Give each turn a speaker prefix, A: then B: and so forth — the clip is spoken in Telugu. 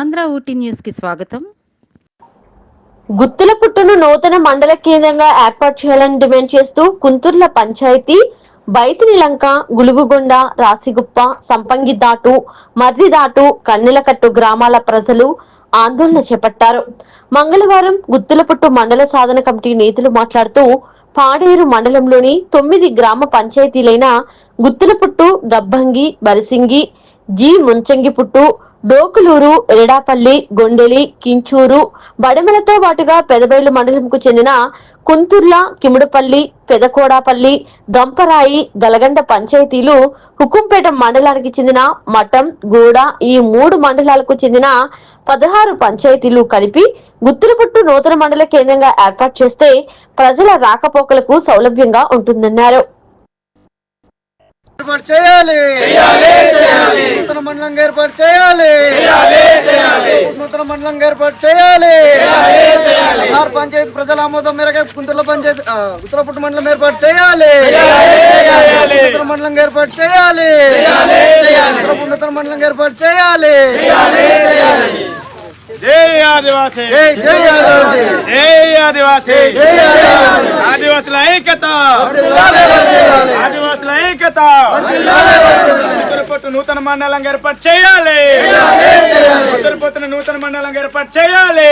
A: ఆంధ్ర ఊటీ న్యూస్కి స్వాగతం.
B: గుత్తుల పుట్టును నూతన మండల కేంద్రంగా ఏర్పాటు చేయాలని డిమాండ్ చేస్తూ కుంతుర్ల పంచాయతీ బైతినిలంక గులుగుగొండ రాసిగుప్ప సంపంగి దాటు మర్రి దాటు కన్నెలకట్టు గ్రామాల ప్రజలు ఆందోళన చేపట్టారు. మంగళవారం గుత్తులపుట్టు మండల సాధన కమిటీ నేతలు మాట్లాడుతూ పాడేరు మండలంలోని తొమ్మిది గ్రామ పంచాయతీలైన గుత్తులపుట్టు గబ్బంగి బరిసింగి జి. ముంచంగిపుట్టు డోకులూరు ఎరడాపల్లి గొండెలి కించూరు బడమలతో పాటుగా పెదబైలు మండలంకు చెందిన కుంతుర్ల కిముడుపల్లి పెదకోడాపల్లి గంపరాయి గలగండ పంచాయతీలు హుకుంపేట మండలానికి చెందిన మఠం గూడ ఈ మూడు మండలాలకు చెందిన పదహారు పంచాయతీలు కలిపి గుత్తులపుట్టు నూతన మండల కేంద్రంగా ఏర్పాటు చేస్తే ప్రజల రాకపోకలకు సౌలభ్యంగా ఉంటుందన్నారు.
C: చేయాలి. నూతన మండలంగా ఏర్పాటు చేయాలి. నూతన మండలంగా ఏర్పాటు చేయాలి. ఆరు పంచాయతీ ప్రజల ఆమోదం మేరకు కుంతుల పంచాయతీ ఉత్తరపుట్టు మండలం ఏర్పాటు చేయాలి. నూతన మండలంగా ఏర్పాటు చేయాలి. నూతన మండలంగా ఏర్పాటు చేయాలి.
D: జై ఆదివాసీ.
C: జై ఆదివాసీ.
D: జై ఆదివాసీ.
C: జై ఆదివాసీ.
D: ఆదివాసుల ఐక్యత. ఆదివాసుల ఐక్యత. నూతన మండలంగా ఏర్పాటు చేయాలి. ఉత్తరపట్టున నూతన మండలంగా ఏర్పాటు చేయాలి.